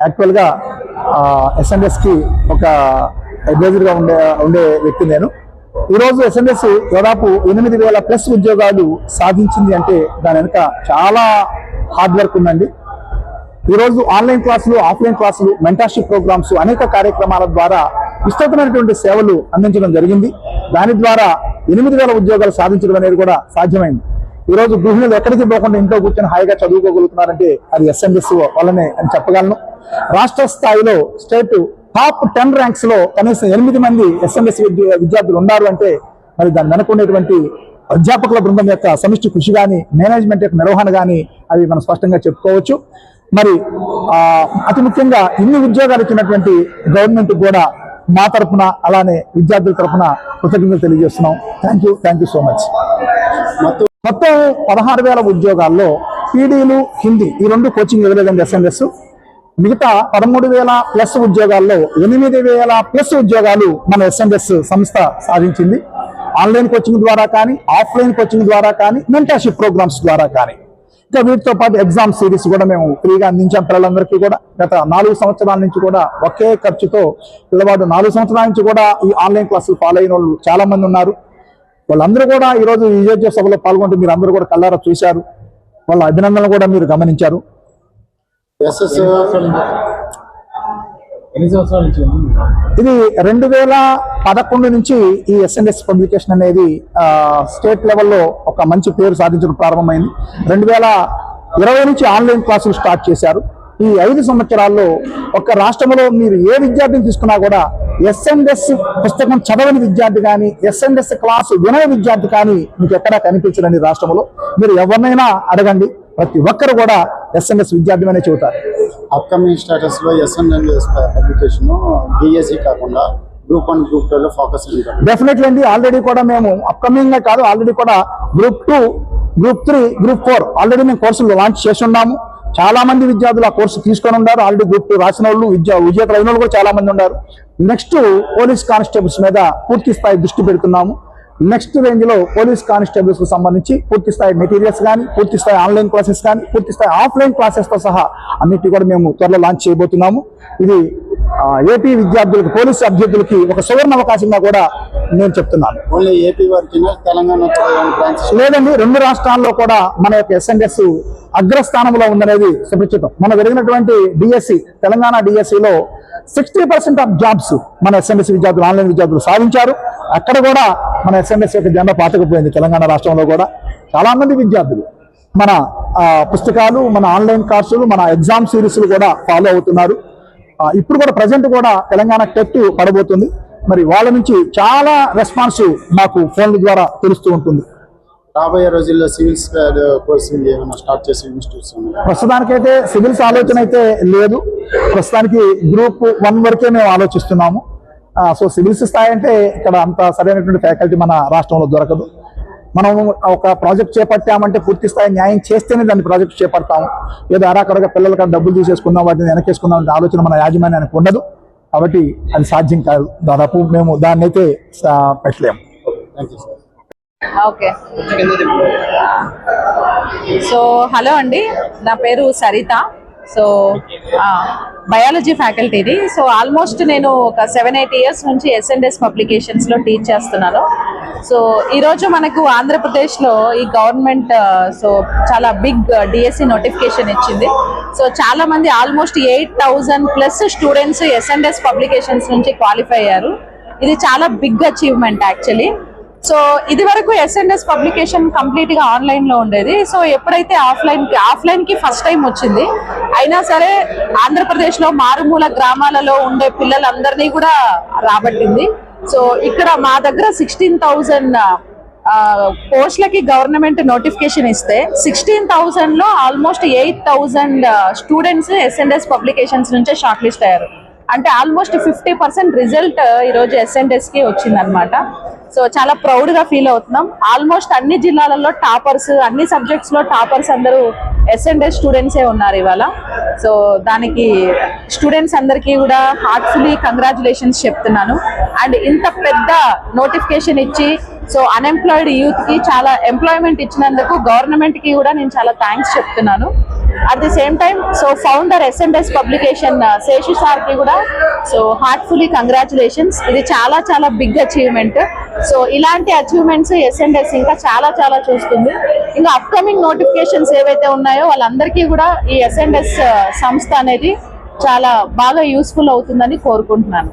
యాక్చువల్గా ఎస్ఎన్ఎస్కి ఒక అడ్వైజర్గా ఉండే ఉండే వ్యక్తి నేను. ఈరోజు ఎస్ఎన్ఎస్ దాదాపు ఎనిమిది వేల ప్లస్ ఉద్యోగాలు సాధించింది అంటే దాని వెనుక చాలా హార్డ్ వర్క్ ఉందండి. ఈరోజు ఆన్లైన్ క్లాసులు ఆఫ్లైన్ క్లాసులు మెంటర్షిప్ ప్రోగ్రామ్స్ అనేక కార్యక్రమాల ద్వారా విస్తృతమైనటువంటి సేవలు అందించడం జరిగింది. దాని ద్వారా ఎనిమిది వేల ఉద్యోగాలు సాధించడం అనేది కూడా సాధ్యమైంది. ఈ రోజు గృహిణులు ఎక్కడికి పోకుండా ఇంట్లో కూర్చొని హాయిగా చదువుకోగలుగుతున్నారంటే అది ఎస్ఎంఎస్ వల్లనే అని చెప్పగలను. రాష్ట్ర స్థాయిలో స్టేట్ టాప్ టెన్ ర్యాంక్స్లో కనీసం ఎనిమిది మంది ఎస్ఎంఎస్ విద్యార్థులు ఉన్నారు అంటే మరి దాని అనుకునేటువంటి అధ్యాపకుల బృందం యొక్క సమిష్టి కృషి కానీ మేనేజ్మెంట్ యొక్క నిర్వహణ కానీ అవి మనం స్పష్టంగా చెప్పుకోవచ్చు. మరి అతి ముఖ్యంగా ఇన్ని ఉద్యోగాలు ఇచ్చినటువంటి గవర్నమెంట్ కూడా మా తరపున అలానే విద్యార్థుల తరపున కృతజ్ఞతలు తెలియజేస్తున్నాం. Thank you thank you so much మొత్తం మొత్తం పదహారు వేల ఉద్యోగాల్లో పీడీలు హిందీ ఈ రెండు కోచింగ్ ఇవ్వలేదండి ఎస్ఎన్ఎస్ మిగతా పదమూడు వేల ప్లస్ ఉద్యోగాల్లో ఎనిమిది వేల ప్లస్ ఉద్యోగాలు మన ఎస్ఎన్ఎస్ సంస్థ సాధించింది. ఆన్లైన్ కోచింగ్ ద్వారా కానీ ఆఫ్లైన్ కోచింగ్ ద్వారా కానీ మెంటర్షిప్ ప్రోగ్రామ్స్ ద్వారా కానీ. ఇంకా వీటితో పాటు ఎగ్జామ్ సిరీస్ కూడా మేము ఫ్రీగా అందించాం పిల్లలందరికీ కూడా. గత నాలుగు సంవత్సరాల నుంచి కూడా ఒకే ఖర్చుతో పిల్లవాడు నాలుగు సంవత్సరాల నుంచి కూడా ఈ ఆన్లైన్ క్లాసులు ఫాలో అయిన వాళ్ళు చాలా మంది ఉన్నారు. వాళ్ళందరూ కూడా ఈ రోజు విజయోత్సవ సభలో పాల్గొంటూ మీరు అందరూ కూడా కళ్ళారా చూశారు. వాళ్ళ అభినందనలు కూడా మీరు గమనించారు. ఇది రెండు వేల పదకొండు నుంచి ఈ ఎస్ఎన్ఎస్ పబ్లికేషన్ అనేది స్టేట్ లెవెల్లో ఒక మంచి పేరు సాధించడం ప్రారంభమైంది. రెండు వేల ఇరవై నుంచి ఆన్లైన్ క్లాసులు స్టార్ట్ చేశారు. ఈ ఐదు సంవత్సరాల్లో ఒక రాష్ట్రంలో మీరు ఏ విద్యార్థిని తీసుకున్నా కూడా ఎస్ఎన్ఎస్ పుస్తకం చదవని విద్యార్థి కానీ ఎస్ఎన్ఎస్ క్లాసు వినని విద్యార్థి కానీ మీకు ఎక్కడా కనిపించదండి రాష్ట్రంలో. మీరు ఎవరినైనా అడగండి ప్రతి ఒక్కరు కూడా ఎస్ఎన్ఎస్ విద్యార్థి అనే చెబుతారు. అప్కమింగ్ స్టేటస్లో ఎస్ఎన్ఎస్ పబ్లికేషన్ డిఎస్సి కాకుండా గ్రూప్ వన్ గ్రూప్ టూ లో ఫోకస్ డెఫినెట్లీ అండి ఆల్రెడీ కూడా మేము అప్కమింగ్ కాదు ఆల్రెడీ కూడా group two group three group four already మేము కోర్సులు లాంచ్ చేసి ఉన్నాము. చాలా మంది విద్యార్థులు ఆ కోర్సు తీసుకొని ఉన్నారు. ఆల్రెడీ గ్రూప్ టూ రాసిన వాళ్ళు విద్యా విజేతలు అయిన వాళ్ళు కూడా చాలా మంది ఉన్నారు. నెక్స్ట్ పోలీస్ కానిస్టేబుల్స్ మీద పూర్తి స్థాయి దృష్టి పెడుతున్నాము. నెక్స్ట్ రేంజ్లో పోలీస్ కానిస్టేబుల్స్కు సంబంధించి పూర్తి స్థాయి మెటీరియల్స్ కానీ పూర్తి స్థాయి ఆన్లైన్ క్లాసెస్ కానీ పూర్తి స్థాయి ఆఫ్లైన్ క్లాసెస్తో సహా అన్నిటి కూడా మేము త్వరలో లాంచ్ చేయబోతున్నాము. ఇది ఏపీ విద్యార్థులకు పోలీసు అభ్యర్థులకి ఒక సువర్ణ అవకాశంగా కూడా నేను చెప్తున్నాను. ఓన్లీ ఏపీ వరకు తెలంగాణ బ్రాంచెస్ లేదండి రెండు రాష్ట్రాల్లో కూడా మన యొక్క ఎస్ఎన్ఎస్ అగ్రస్థానంలో ఉందనేది సుపరిచితం. మన జరిగినటువంటి డిఎస్సి తెలంగాణ DSE లో సిక్స్టీ పర్సెంట్ ఆఫ్ జాబ్స్ మన ఎస్ఎన్ఎస్ విద్యార్థులు ఆన్లైన్ విద్యార్థులు సాధించారు. అక్కడ కూడా మన ఎస్ఎన్ఎస్ యొక్క జెండా పాతకపోయింది తెలంగాణ రాష్ట్రంలో కూడా. చాలా మంది విద్యార్థులు మన పుస్తకాలు మన ఆన్లైన్ కోర్సులు మన ఎగ్జామ్ సిరీస్లు కూడా ఫాలో అవుతున్నారు. ఇప్పుడు కూడా ప్రజెంట్ కూడా తెలంగాణ టెట్ పడబోతుంది. మరి వాళ్ళ నుంచి చాలా రెస్పాన్స్ మాకు ఫోన్ల ద్వారా తెలుస్తూ ఉంటుంది. రాబోయే రోజుల్లో సివిల్స్ కోర్సింగ్ ఏమైనా స్టార్ట్ చేసే ఇన్స్టిట్యూట్స్ ప్రస్తుతానికైతే సివిల్స్ ఆలోచన అయితే లేదు. ప్రస్తుతానికి గ్రూప్ వన్ వరకే మేము ఆలోచిస్తున్నాము. సో సివిల్స్ స్థాయి అంటే ఇక్కడ అంత సరైనటువంటి ఫ్యాకల్టీ మన రాష్ట్రంలో దొరకదు. మనం ఒక ప్రాజెక్ట్ చేపట్టామంటే పూర్తి స్థాయి న్యాయం చేస్తేనే దాన్ని ప్రాజెక్ట్ చేపడతాము. ఏదో అరాకరగా పిల్లలకి డబ్బులు తీసేసుకుందాం వాటిని వెనకేసుకుందాం అనే ఆలోచన మన యాజమాన్యానికి ఉండదు. కాబట్టి అది సాధ్యం కాదు. దాదాపు మేము దాన్ని అయితే పెట్టలేము. ఓకే. సో హలో అండి. నా పేరు సరిత. సో బయాలజీ ఫ్యాకల్టీది సో ఆల్మోస్ట్ నేను ఒక సెవెన్ ఎయిట్ ఇయర్స్ నుంచి ఎస్ఎన్ఎస్ పబ్లికేషన్స్లో టీచ్ చేస్తున్నాను. సో ఈరోజు మనకు ఆంధ్రప్రదేశ్లో ఈ గవర్నమెంట్ సో చాలా బిగ్ డిఎస్సి నోటిఫికేషన్ ఇచ్చింది. సో చాలా మంది almost eight thousand plus students SNS publications నుంచి క్వాలిఫై అయ్యారు. ఇది చాలా బిగ్ అచీవ్మెంట్ యాక్చువల్లీ సో ఇది వరకు ఎస్ఎన్ఎస్ పబ్లికేషన్ కంప్లీట్గా ఆన్లైన్లో ఉండేది. సో ఎప్పుడైతే ఆఫ్లైన్కి ఆఫ్లైన్కి ఫస్ట్ టైం వచ్చింది అయినా సరే ఆంధ్రప్రదేశ్లో మారుమూల గ్రామాలలో ఉండే పిల్లలందరినీ కూడా రాబట్టింది. సో ఇక్కడ మా దగ్గర సిక్స్టీన్ థౌజండ్ పోస్ట్లకి గవర్నమెంట్ నోటిఫికేషన్ ఇస్తే సిక్స్టీన్ థౌజండ్లో almost eight thousand students SNS publications నుంచే షార్ట్ లిస్ట్ అయ్యారు. అంటే ఆల్మోస్ట్ ఫిఫ్టీ పర్సెంట్ రిజల్ట్ ఈరోజు ఎస్ఎన్ఎస్కి వచ్చిందనమాట సో చాలా ప్రౌడ్గా ఫీల్ అవుతున్నాం. ఆల్మోస్ట్ అన్ని జిల్లాలలో టాపర్స్ అన్ని సబ్జెక్ట్స్లో టాపర్స్ అందరూ ఎస్ఎండెస్ స్టూడెంట్సే ఉన్నారు ఇవాళ. సో దానికి స్టూడెంట్స్ అందరికీ కూడా హార్ట్ఫుల్లీ కంగ్రాచులేషన్స్ చెప్తున్నాను. అండ్ ఇంత పెద్ద నోటిఫికేషన్ ఇచ్చి సో అన్ఎంప్లాయిడ్ యూత్కి చాలా ఎంప్లాయ్మెంట్ ఇచ్చినందుకు గవర్నమెంట్కి కూడా నేను చాలా థ్యాంక్స్ చెప్తున్నాను. At the same time so founder SNS publication Seshu సార్కి కూడా సో హార్ట్ఫుల్లీ కంగ్రాచులేషన్స్ ఇది చాలా చాలా బిగ్ అచీవ్మెంట్ సో ఇలాంటి అచీవ్మెంట్స్ ఎస్ఎన్ఎస్ ఇంకా చాలా చాలా చూస్తుంది. ఇంకా అప్కమింగ్ నోటిఫికేషన్స్ ఏవైతే ఉన్నాయో వాళ్ళందరికీ కూడా ఈ ఎస్ఎన్ఎస్ uh, సంస్థ అనేది చాలా బాగా యూస్ఫుల్ అవుతుందని కోరుకుంటున్నాను.